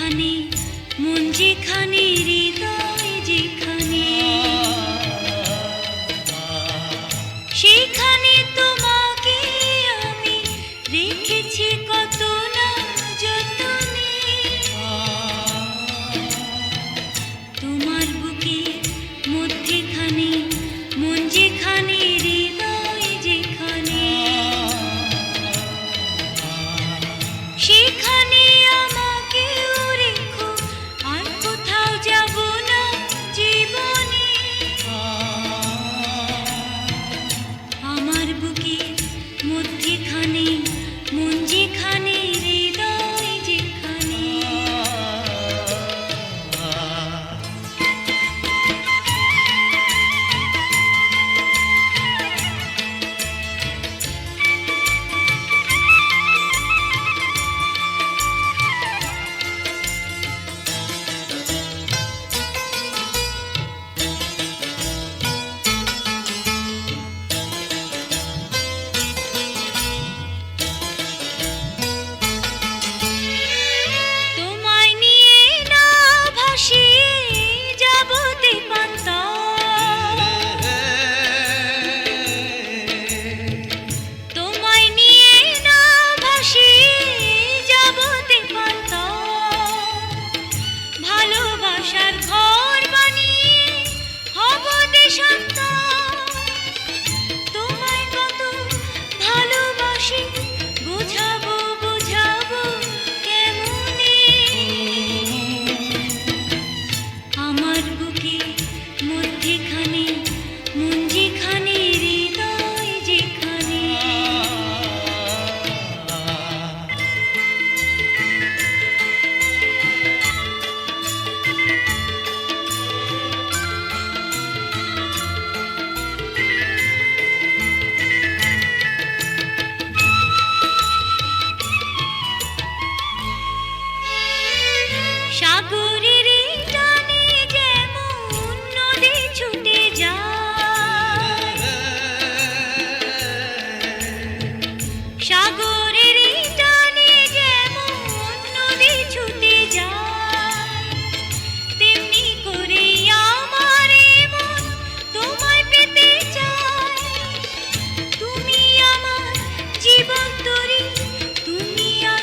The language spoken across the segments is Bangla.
যেখানে, মন যেখানে, হৃদয় যেখানে। সেখানে তোমাকে আমি রেখেছি কত না যতনে। তোমার বুকে মধ্যেখানে, মন যেখানে, হৃদয় যেখানে। সেখানে আমার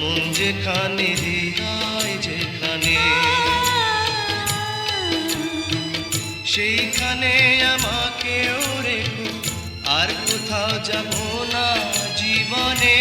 মন যেখানে হৃদয় যেখানে। সেইখানে আমাকেও রেখো আর কোথাও যাব না জীবনে।